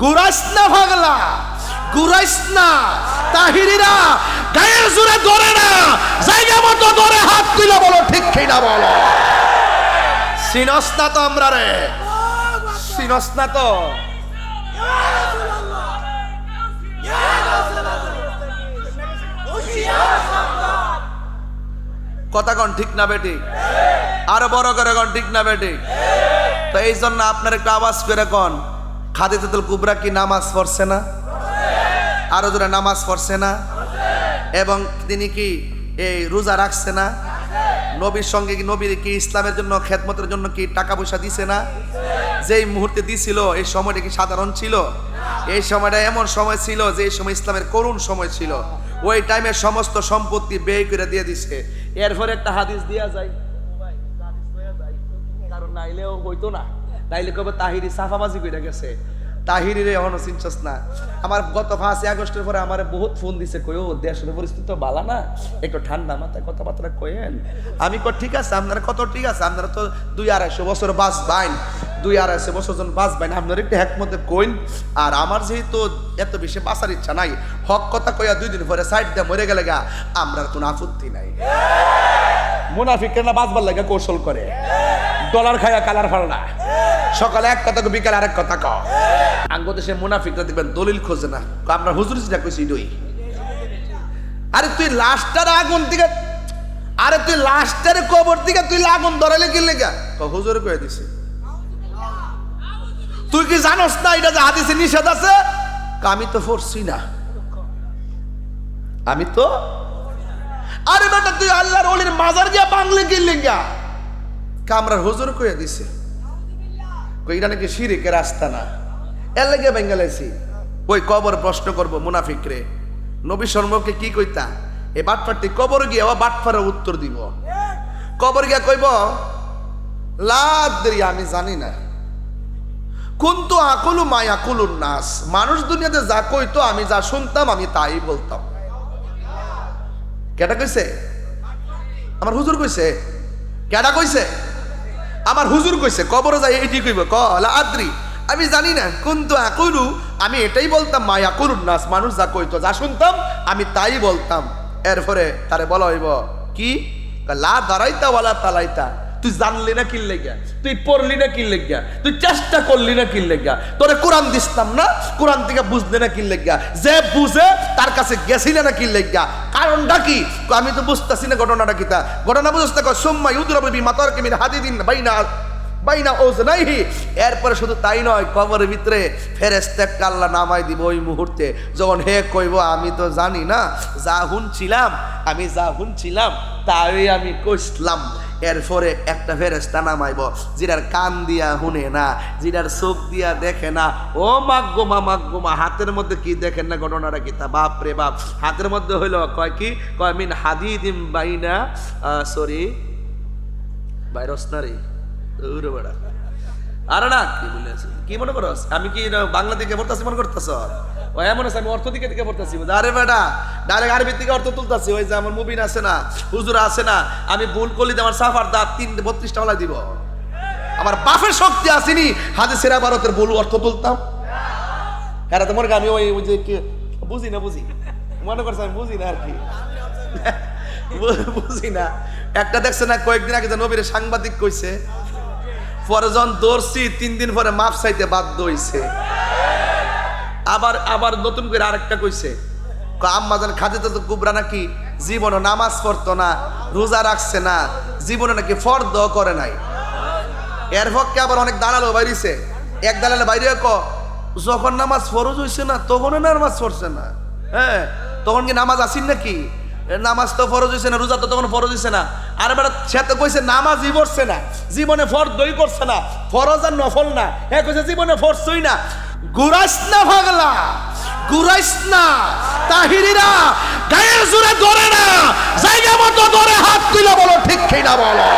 গুরাইস না পাগলা গুরাইস তাহিরিরা গায়ের জোরে ধরে না, জায়গা মতো ধরে হাত তুলে বলো, ঠিক কিনা বলো? সিনস না তো আমরা রে। সিনস না তো। কথা কন, ঠিক না বেটি? আরও বড় করে কন, ঠিক না বেটি? তো এই জন্য আপনার একটু আওয়াজ করে কন। খাদিজাতুল কুবরা কি নামাজ পড়ছে না? আরও জোরে নামাজ পড়ছে না? এবং তিনি কি এই রোজা রাখছে না? নবীর সঙ্গে কি নবীর কি ইসলামের জন্য, খেদমতের জন্য কি টাকা পয়সা দিছে না? যেই মুহূর্তে দিছিল, এই সময়টা কি সাধারণ ছিল? এই সময়টা এমন সময় ছিল যে এই সময় ইসলামের করুণ সময় ছিল। ওই টাইমে সমস্ত সম্পত্তি ব্যয় করে দিয়ে দিছে। এরপরে একটা হাদিস দেয়া যায়। কারণ নাইলেও হইতো না। তাইলে কবে তাহিরি সাফাবাজি করে গেছে। তাহিরিরে এখনও চিনছস না। আমার গত পাঁচই আগস্টের পরে আমার বহুত ফোন দিছে, কই, ও, দেশের পরিস্থিতি বালা না। একটু ঠান্ডা মাথায় কথাবার্তা কয়েন আমি কই, ঠিক আছে, আপনারা কত ঠিক আছে? আপনারা তো দুই আড়াইশো বছর বাস বাইন দুই আড়াইশো বছর জন বাইন আপনারা একটু মধ্যে কইন। আর আমার যেহেতু এত বেশি বাঁচার ইচ্ছা নাই, হক কথা কইয়া দুই দিন পরে সাইড দিয়ে মরে গেলে গা, আমরা কোনো আপত্তি নাই। মুনাফিকের বাঁচবার লাগে কৌশল করে। ডলার খায়া কালার ফালনা সকালে এক কথা বিকালে আরেক কথা কও। আঙ্গ দেশে মুনাফিকরা দেখবেন দলিল খোঁজে না। আমরা হুজুর যেটা কইছি দই আরে তুই লাস্টার আগুন দিকে আরে তুই লাস্টার কবর দিকে তুই আগুন ধরাইলে কি লেগা? হুজুরে কয়ে দিছে। তুই কি জানোস না এটা যে হাদিসে নিষেধ আছে? আমি তো পড়ছি না। আমি তো আরে বেটা, তুই আল্লাহর ওলির মাজার গিয়া বাংলে গেলে গা কামরার হুজুর কয়ে দিছে। এটা নাকি শিরিকের রাস্তা না। এর লেগে বেঙ্গালাইছি ওই কবর প্রশ্ন করব মুনাফিক রে। নবী শর্মকে কি কইতা? এ বাটপাটি কবর গিয়ে ও বাটপারে উত্তর দিব। কবর গিয়া কইব লাদ্রি আমি জানি না। কুন্তু আকুলু মাই আকুলুন নাস। মানুষ দুনিয়াতে যা কইতো, আমি যা শুনতাম, আমি তাই বলতাম। কেটা কইছে? আমার হুজুর কইছে? কেডা কইছে? আমার হুজুর কইছে, কবরে যাই এটি কইব। ক লা আদ্রি। আমি জানি না, কিন্তু আকুলু। আমি এটাই বলতাম, মা আকুলুন নাস, মানুষ যা কইতো যা শুনতাম, আমি তাই বলতাম। এরপরে তারে বলা হইব, কি? লা দাঁড়াইতা ওয়ালা তালাইতা। তুই জানলি না কি লেগা তুই পড়লি না কি লেগা তুই চেষ্টা করলি না কি লেগা তোরে কোরআন দিস্তাম না? কোরআন থেকে বুঝলি না কি লেগা যে বুঝে, তার কাছে গেছিলে না কি লেগা কারণটা কি? আমি তো বুঝতেছি না ঘটনাটা কি তা। ঘটনা বুঝতে কয়, সোম্মা ইউদুরবি মাতার কেমিন হাদিদিন বাইনা বাইনা ওজ নাইহি এরপরে শুধু তাই নয়, কবরের ভিতরে ফেরেস্তে একটা আল্লাহ নামাই দিব ওই মুহূর্তে। যখন হে কইব, আমি তো জানি না, যা হুন ছিলাম আমি যা হুন ছিলাম তাই আমি কইসলাম। এরপরে একটা ফেরেস্তা নামাইব, যেটার কান দিয়া শুনে না, যেটার চোখ দিয়া দেখে না। ও মাগ্গোমা মাগ্গোমা হাতের মধ্যে কি দেখেন না ঘটনাটা কি? তা বাপ রে বাপ, হাতের মধ্যে হইল কয় কি? কয়, মিন হাদি হাদিদিম বাইনা সরি, ভাইরস না রে। বেড়া। আরে না, কি বলে কি মনে করস? আমি কি না বাংলা দিকে পড়তাছি, মনে করতেছ? ও এমন আছে, আমি অর্থ দিকে দিকে পড়তেছি আরে বেটা ডাইরেক্ট আরবি থেকে অর্থ তুলতাছি, ওই যে আমার মুবিন আছে না, হুজুর আছে না, আমি ভুল করলি আমার সাফার দাঁত তিন, বত্রিশটা ওলা দিব। আমার বাপের শক্তি আসেনি হাদিসেরা ভারতের ভুল অর্থ তুলতাম। হ্যাঁ তোমার আমি ওই যে বুঝি না, বুঝি? মনে করছে আমি বুঝি না আর কি? বুঝি না। একটা দেখছে না, কয়েকদিন আগে যে নবীর সাংবাদিক কইছে, পরে যখন দৌড়ছি, তিন দিন পরে মাপ চাইতে বাধ্য হইছে। আবার আবার নতুন করে আরেকটা কইছে আম্মাজান খাদিজা তো কুবরা নাকি জীবনে নামাজ পড়তো না, রোজা রাখছে না, জীবনে নাকি ফর্দ করে নাই। এর পক্ষে আবার অনেক দালালও বাইরিছে। এক দালালে বাইরে ক, যখন নামাজ ফরজ হইছে না তখন নামাজ পড়ছে না। হ্যাঁ তখন কি নামাজ আসিন নাকি? নামাজ তো ফরজ হইছে না, রোজা তো তখন ফরজ হইছে না। আর এবার সে তো কইছে, নামাজই পড়ছে না, জীবনে ফরদই করছে না, ফরজ আর নফল না। হ্যাঁ কইছে, জীবনে ফরছই না। গুরাইস না ভাগলা তাহিরিরা গায়ের না, জায়গা মতো হাত তুলে বলো, ঠিক বলো?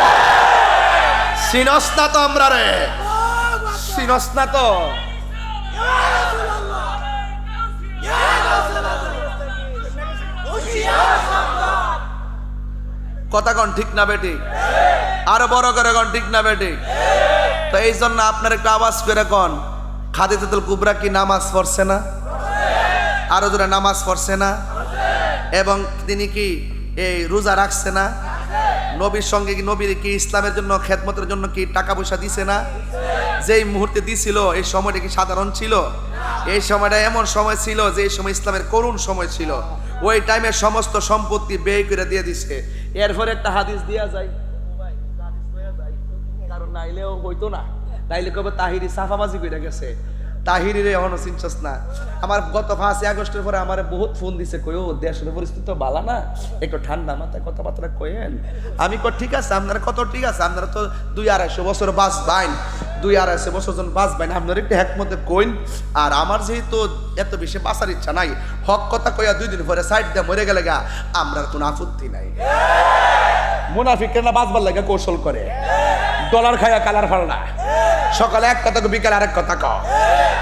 তো আমরা রে। তো। কথা কন, ঠিক না বেটি? আরও বড় করে কন, ঠিক না বেটি? তো এই জন্য আপনার একটু আওয়াজ করে কন, খাদিজাতুল কুবরা কি নামাজ পড়ছে না? আরও যারা নামাজ পড়ছে না? এবং তিনি কি এই রোজা রাখছে না? নবীর সঙ্গে কি নবীর কি ইসলামের জন্য, খেদমতের জন্য কি টাকা পয়সা দিছে না? যেই মুহূর্তে দিছিল, এই সময়টা কি সাধারণ ছিল? এই সময়টা এমন সময় ছিল যে এই সময় ইসলামের করুণ সময় ছিল। ওই টাইমে সমস্ত সম্পত্তি ব্যয় করে দিয়ে দিছে। এরপরে একটা হাদিস দিয়া যায়। কারণ নাইলেও হইতো না। নাইলে কবে তাহিরি সাফাবাজি করে গেছে। তাহিরি রে না। আমার গত পাঁচই আগস্টের পরে আমার বহুত ফোন দিছে কই ও দেশের পরিস্থিতি তো বালা না? একটু ঠান্ডা মাথায় কথাবার্তা কয়েন। আমি কই ঠিক আছে আপনারা কত ঠিক আছে? আপনারা তো দুই আড়াইশো বছর বাস বাইন দুই আড়াইশো বছর জন বাস বাইন আপনারা একটু মধ্যে কইন। আর আমার যেহেতু এত বেশি বাঁচার ইচ্ছা নাই হক কথা কইয়া দুই দিন পরে সাইড দিয়ে মরে গেলে গা আমরার কোনো আপত্তি নাই। মুনাফিকের না বাঁচবার লাগে কৌশল করে। ডলার খায়া কালার ফাল না সকালে এক কথা কো, বিকালে আরেক কথা কও।